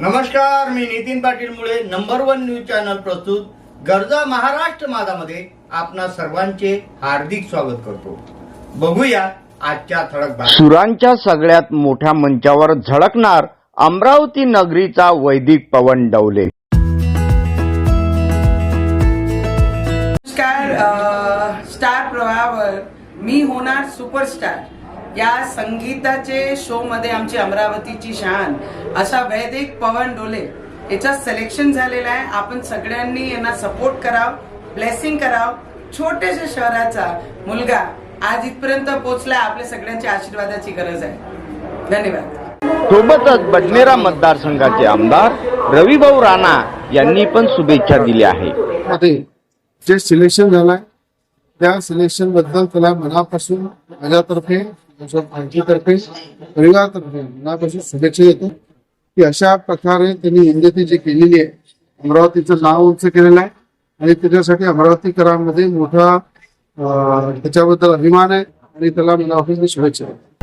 नमस्कार मी नितीन पाटील मुळे number one news channel प्रस्तुत गरजा महाराष्ट्र माझामध्ये आपणा सर्वांचे हार्दिक स्वागत करतो. बघूया आजच्या ठळक सुरांच्या सगळ्यात मोठ्या मंचावर झळकणार अमरावती नगरीचा वैदिक पवन डवले. नमस्कार स्टार प्रवाहावर मी होणार सुपरस्टार. या संगीताचे शो मध्ये आमची अमरावतीची शान असा वैदिक पवन डोले याचं सिलेक्शन झालेलं आहे. आपण सगळ्यांनी यांना सपोर्ट कराव ब्लेसिंग कराव. छोट्याशा शहराचा मुलगा आज इथपर्यंत पोहोचलाय. आपल्या सगळ्यांच्या आशीर्वादाची गरज आहे. धन्यवाद. सोबतच बडनेरा मतदारसंघाचे आमदार रविभाऊ राणा यांनी पण शुभेच्छा दिल्या आहेत. मध्ये जे सिलेक्शन झालंय त्या सिलेक्शनबद्दल त्याला मनापासून माझ्यातर्फे माझ्या परिवारातर्फे मनापासून शुभेच्छा देतो. की अशा प्रकारे त्यांनी इंदती जी केलेली आहे अमरावतीचं नाव उंच केलेलं आहे. आणि त्याच्यासाठी अमरावतीकरांमध्ये मोठा त्याच्याबद्दल अभिमान आहे. आणि त्याला मनापासून शुभेच्छा देतो.